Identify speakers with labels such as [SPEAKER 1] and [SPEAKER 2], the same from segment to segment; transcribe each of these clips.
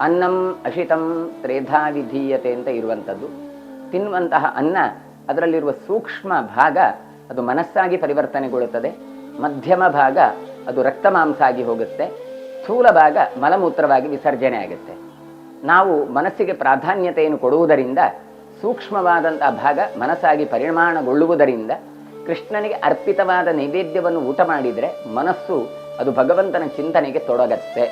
[SPEAKER 1] ಅನ್ನಂ ಅಶಿತಂ ತ್ರೇಧಾ ವಿಧೀಯತೆ ಅಂತ ಇರುವಂಥದ್ದು. ತಿನ್ನುವಂತಹ ಅನ್ನ ಅದರಲ್ಲಿರುವ ಸೂಕ್ಷ್ಮ ಭಾಗ ಅದು ಮನಸ್ಸಾಗಿ ಪರಿವರ್ತನೆಗೊಳ್ಳುತ್ತದೆ. ಮಧ್ಯಮ ಭಾಗ ಅದು ರಕ್ತ ಮಾಂಸ ಆಗಿ ಹೋಗುತ್ತೆ. ಸ್ಥೂಲ ಭಾಗ ಮಲಮೂತ್ರವಾಗಿ ವಿಸರ್ಜನೆ ಆಗುತ್ತೆ. ನಾವು ಮನಸ್ಸಿಗೆ ಪ್ರಾಧಾನ್ಯತೆಯನ್ನು ಕೊಡುವುದರಿಂದ, ಸೂಕ್ಷ್ಮವಾದಂತಹ ಭಾಗ ಮನಸ್ಸಾಗಿ ಪರಿಮಾಣಗೊಳ್ಳುವುದರಿಂದ ಕೃಷ್ಣನಿಗೆ ಅರ್ಪಿತವಾದ ನೈವೇದ್ಯವನ್ನು ಊಟ ಮಾಡಿದರೆ ಮನಸ್ಸು ಅದು ಭಗವಂತನ ಚಿಂತನೆಗೆ ತೊಡಗತ್ತೆ.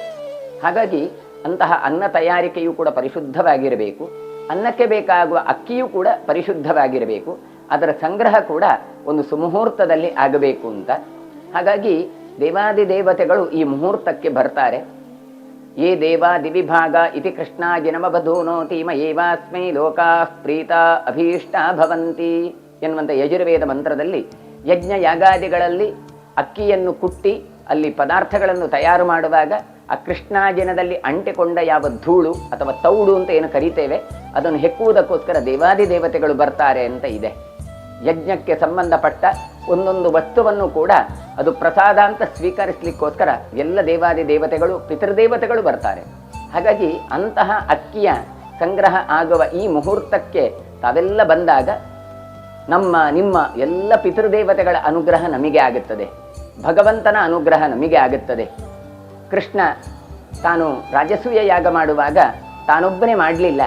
[SPEAKER 1] ಹಾಗಾಗಿ ಅಂತಹ ಅನ್ನ ತಯಾರಿಕೆಯೂ ಕೂಡ ಪರಿಶುದ್ಧವಾಗಿರಬೇಕು. ಅನ್ನಕ್ಕೆ ಬೇಕಾಗುವ ಅಕ್ಕಿಯೂ ಕೂಡ ಪರಿಶುದ್ಧವಾಗಿರಬೇಕು. ಅದರ ಸಂಗ್ರಹ ಕೂಡ ಒಂದು ಸುಮುಹೂರ್ತದಲ್ಲಿ ಆಗಬೇಕು ಅಂತ. ಹಾಗಾಗಿ ದೇವಾದಿ ದೇವತೆಗಳು ಈ ಮುಹೂರ್ತಕ್ಕೆ ಬರ್ತಾರೆ. ಯೇ ದೇವಾ ದಿವಿಭಾಗ ಇತಿ ಕೃಷ್ಣಾಜಿನಮಬಧೂನೋತಿ ಮಯೇವಾಸ್ಮೈ ಲೋಕಾ ಪ್ರೀತ ಅಭೀಷ್ಟ ಭವಂತಿ ಎನ್ನುವಂಥ ಯಜುರ್ವೇದ ಮಂತ್ರದಲ್ಲಿ ಯಜ್ಞ ಯಾಗಾದಿಗಳಲ್ಲಿ ಅಕ್ಕಿಯನ್ನು ಕುಟ್ಟಿ ಅಲ್ಲಿ ಪದಾರ್ಥಗಳನ್ನು ತಯಾರು ಮಾಡುವಾಗ ಆ ಕೃಷ್ಣಾಜನದಲ್ಲಿ ಅಂಟಿಕೊಂಡ ಯಾವ ಧೂಳು ಅಥವಾ ತೌಡು ಅಂತ ಏನು ಕರಿತೇವೆ, ಅದನ್ನು ಹೆಕ್ಕುವುದಕ್ಕೋಸ್ಕರ ದೇವಾದಿ ದೇವತೆಗಳು ಬರ್ತಾರೆ ಅಂತ ಇದೆ. ಯಜ್ಞಕ್ಕೆ ಸಂಬಂಧಪಟ್ಟ ಒಂದೊಂದು ವಸ್ತುವನ್ನು ಕೂಡ ಅದು ಪ್ರಸಾದ ಅಂತ ಸ್ವೀಕರಿಸಲಿಕ್ಕೋಸ್ಕರ ಎಲ್ಲ ದೇವಾದಿ ದೇವತೆಗಳು, ಪಿತೃದೇವತೆಗಳು ಬರ್ತಾರೆ. ಹಾಗಾಗಿ ಅಂತಹ ಅಕ್ಕಿಯ ಸಂಗ್ರಹ ಆಗುವ ಈ ಮುಹೂರ್ತಕ್ಕೆ ತಾವೆಲ್ಲ ಬಂದಾಗ ನಮ್ಮ, ನಿಮ್ಮ ಎಲ್ಲ ಪಿತೃದೇವತೆಗಳ ಅನುಗ್ರಹ ನಮಗೆ ಆಗುತ್ತದೆ. ಭಗವಂತನ ಅನುಗ್ರಹ ನಮಗೆ ಆಗುತ್ತದೆ. ಕೃಷ್ಣ ತಾನು ರಾಜಸೂಯ ಯಾಗ ಮಾಡುವಾಗ ತಾನೊಬ್ಬನೇ ಮಾಡಲಿಲ್ಲ.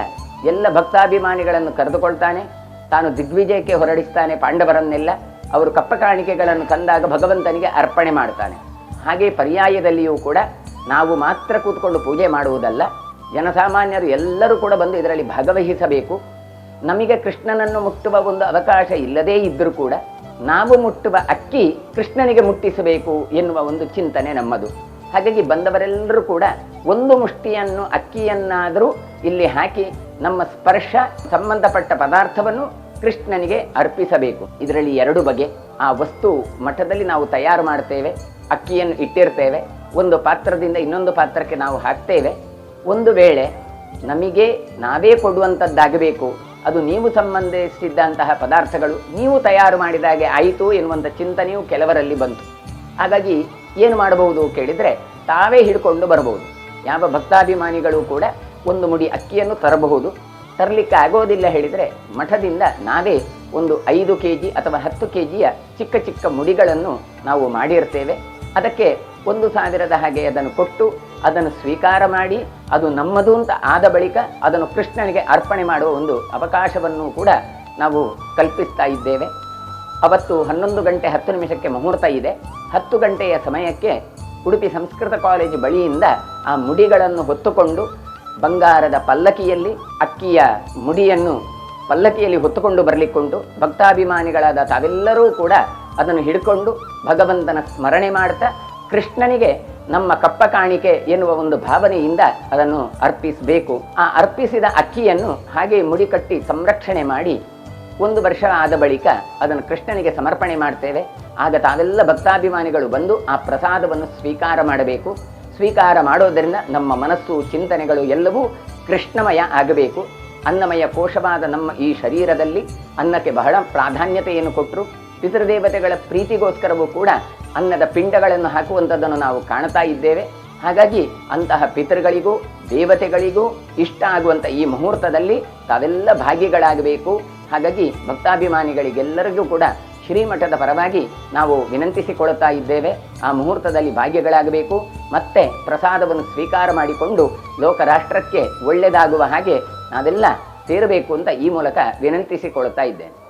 [SPEAKER 1] ಎಲ್ಲ ಭಕ್ತಾಭಿಮಾನಿಗಳನ್ನು ಕರೆದುಕೊಳ್ತಾನೆ. ತಾನು ದಿಗ್ವಿಜಯಕ್ಕೆ ಹೊರಡಿಸ್ತಾನೆ ಪಾಂಡವರನ್ನೆಲ್ಲ. ಅವರು ಕಪ್ಪ ಕಾಣಿಕೆಗಳನ್ನು ತಂದಾಗ ಭಗವಂತನಿಗೆ ಅರ್ಪಣೆ ಮಾಡ್ತಾನೆ. ಹಾಗೆ ಪರ್ಯಾಯದಲ್ಲಿಯೂ ಕೂಡ ನಾವು ಮಾತ್ರ ಕೂತ್ಕೊಂಡು ಪೂಜೆ ಮಾಡುವುದಲ್ಲ. ಜನಸಾಮಾನ್ಯರು ಎಲ್ಲರೂ ಕೂಡ ಬಂದು ಇದರಲ್ಲಿ ಭಾಗವಹಿಸಬೇಕು. ನಮಗೆ ಕೃಷ್ಣನನ್ನು ಮುಟ್ಟುವ ಒಂದು ಅವಕಾಶ ಇಲ್ಲದೇ ಇದ್ದರೂ ಕೂಡ ನಾವು ಮುಟ್ಟುವ ಅಕ್ಕಿ ಕೃಷ್ಣನಿಗೆ ಮುಟ್ಟಿಸಬೇಕು ಎನ್ನುವ ಒಂದು ಚಿಂತನೆ ನಮ್ಮದು. ಹಾಗಾಗಿ ಬಂದವರೆಲ್ಲರೂ ಕೂಡ ಒಂದು ಮುಷ್ಟಿಯನ್ನು, ಅಕ್ಕಿಯನ್ನಾದರೂ ಇಲ್ಲಿ ಹಾಕಿ ನಮ್ಮ ಸ್ಪರ್ಶ, ಸಂಬಂಧಪಟ್ಟ ಪದಾರ್ಥವನ್ನು ಕೃಷ್ಣನಿಗೆ ಅರ್ಪಿಸಬೇಕು. ಇದರಲ್ಲಿ ಎರಡು ಬಗೆ. ಆ ವಸ್ತು ಮಠದಲ್ಲಿ ನಾವು ತಯಾರು ಮಾಡ್ತೇವೆ, ಅಕ್ಕಿಯನ್ನು ಇಟ್ಟಿರ್ತೇವೆ. ಒಂದು ಪಾತ್ರದಿಂದ ಇನ್ನೊಂದು ಪಾತ್ರಕ್ಕೆ ನಾವು ಹಾಕ್ತೇವೆ. ಒಂದು ವೇಳೆ ನಮಗೆ ನಾವೇ ಕೊಡುವಂಥದ್ದಾಗಬೇಕು, ಅದು ನೀವು ಸಂಬಂಧಿಸಿದ್ದಂತಹ ಪದಾರ್ಥಗಳು ನೀವು ತಯಾರು ಮಾಡಿದಾಗೆ ಆಯಿತು ಎನ್ನುವಂಥ ಚಿಂತನೆಯು ಕೆಲವರಲ್ಲಿ ಬಂತು. ಹಾಗಾಗಿ ಏನು ಮಾಡಬಹುದು ಕೇಳಿದರೆ ತಾವೇ ಹಿಡ್ಕೊಂಡು ಬರಬಹುದು. ಯಾವ ಭಕ್ತಾಭಿಮಾನಿಗಳು ಕೂಡ ಒಂದು ಮುಡಿ ಅಕ್ಕಿಯನ್ನು ತರಬಹುದು. ತರಲಿಕ್ಕೆ ಆಗೋದಿಲ್ಲ ಹೇಳಿದರೆ ಮಠದಿಂದ ನಾವೇ ಒಂದು ಐದು ಕೆ ಜಿ ಅಥವಾ ಹತ್ತು ಕೆ ಜಿಯ ಚಿಕ್ಕ ಚಿಕ್ಕ ಮುಡಿಗಳನ್ನು ನಾವು ಮಾಡಿರ್ತೇವೆ. ಅದಕ್ಕೆ ಒಂದು ಸಾವಿರದ ಹಾಗೆ ಅದನ್ನು ಕೊಟ್ಟು ಅದನ್ನು ಸ್ವೀಕಾರ ಮಾಡಿ, ಅದು ನಮ್ಮದು ಅಂತ ಆದ ಬಳಿಕ ಅದನ್ನು ಕೃಷ್ಣನಿಗೆ ಅರ್ಪಣೆ ಮಾಡುವ ಒಂದು ಅವಕಾಶವನ್ನು ಕೂಡ ನಾವು ಕಲ್ಪಿಸ್ತಾ ಇದ್ದೇವೆ. ಅವತ್ತು ಹನ್ನೊಂದು ಗಂಟೆ ಹತ್ತು ನಿಮಿಷಕ್ಕೆ ಮುಹೂರ್ತ ಇದೆ. ಹತ್ತು ಗಂಟೆಯ ಸಮಯಕ್ಕೆ ಉಡುಪಿ ಸಂಸ್ಕೃತ ಕಾಲೇಜು ಬಳಿಯಿಂದ ಆ ಮುಡಿಗಳನ್ನು ಹೊತ್ತುಕೊಂಡು ಬಂಗಾರದ ಪಲ್ಲಕಿಯಲ್ಲಿ, ಅಕ್ಕಿಯ ಮುಡಿಯನ್ನು ಪಲ್ಲಕಿಯಲ್ಲಿ ಹೊತ್ತುಕೊಂಡು ಬರಲಿಕ್ಕುಂಟು. ಭಕ್ತಾಭಿಮಾನಿಗಳಾದ ತಾವೆಲ್ಲರೂ ಕೂಡ ಅದನ್ನು ಹಿಡ್ಕೊಂಡು ಭಗವಂತನ ಸ್ಮರಣೆ ಮಾಡ್ತಾ ಕೃಷ್ಣನಿಗೆ ನಮ್ಮ ಕಪ್ಪ ಕಾಣಿಕೆ ಎನ್ನುವ ಒಂದು ಭಾವನೆಯಿಂದ ಅದನ್ನು ಅರ್ಪಿಸಬೇಕು. ಆ ಅರ್ಪಿಸಿದ ಅಕ್ಕಿಯನ್ನು ಹಾಗೆ ಮುಡಿ ಕಟ್ಟಿ ಸಂರಕ್ಷಣೆ ಮಾಡಿ ಒಂದು ವರ್ಷ ಆದ ಬಳಿಕ ಅದನ್ನು ಕೃಷ್ಣನಿಗೆ ಸಮರ್ಪಣೆ ಮಾಡ್ತೇವೆ. ಆಗ ತಾವೆಲ್ಲ ಭಕ್ತಾಭಿಮಾನಿಗಳು ಬಂದು ಆ ಪ್ರಸಾದವನ್ನು ಸ್ವೀಕಾರ ಮಾಡಬೇಕು. ಸ್ವೀಕಾರ ಮಾಡೋದರಿಂದ ನಮ್ಮ ಮನಸ್ಸು, ಚಿಂತನೆಗಳು ಎಲ್ಲವೂ ಕೃಷ್ಣಮಯ ಆಗಬೇಕು. ಅನ್ನಮಯ ಕೋಶವಾದ ನಮ್ಮ ಈ ಶರೀರದಲ್ಲಿ ಅನ್ನಕ್ಕೆ ಬಹಳ ಪ್ರಾಧಾನ್ಯತೆಯನ್ನು ಕೊಟ್ಟರು. ಪಿತೃದೇವತೆಗಳ ಪ್ರೀತಿಗೋಸ್ಕರವೂ ಕೂಡ ಅನ್ನದ ಪಿಂಡಗಳನ್ನು ಹಾಕುವಂಥದ್ದನ್ನು ನಾವು ಕಾಣ್ತಾ ಇದ್ದೇವೆ. ಹಾಗಾಗಿ ಅಂತಹ ಪಿತೃಗಳಿಗೂ, ದೇವತೆಗಳಿಗೂ ಇಷ್ಟ ಆಗುವಂಥ ಈ ಮುಹೂರ್ತದಲ್ಲಿ ತಾವೆಲ್ಲ ಭಾಗಿಗಳಾಗಬೇಕು. ಹಾಗಾಗಿ ಭಕ್ತಾಭಿಮಾನಿಗಳಿಗೆಲ್ಲರಿಗೂ ಕೂಡ ಶ್ರೀಮಠದ ಪರವಾಗಿ ನಾವು ವಿನಂತಿಸಿಕೊಳ್ಳುತ್ತಾ ಇದ್ದೇವೆ. ಆ ಮುಹೂರ್ತದಲ್ಲಿ ಭಾಗ್ಯಗಳಾಗಬೇಕು. ಮತ್ತೆ ಪ್ರಸಾದವನ್ನು ಸ್ವೀಕಾರ ಮಾಡಿಕೊಂಡು ಲೋಕ ರಾಷ್ಟ್ರಕ್ಕೆ ಒಳ್ಳೆಯದಾಗುವ ಹಾಗೆ ನಾವೆಲ್ಲ ಸೇರಬೇಕು ಅಂತ ಈ ಮೂಲಕ ವಿನಂತಿಸಿಕೊಳ್ಳುತ್ತಾ ಇದ್ದೇನೆ.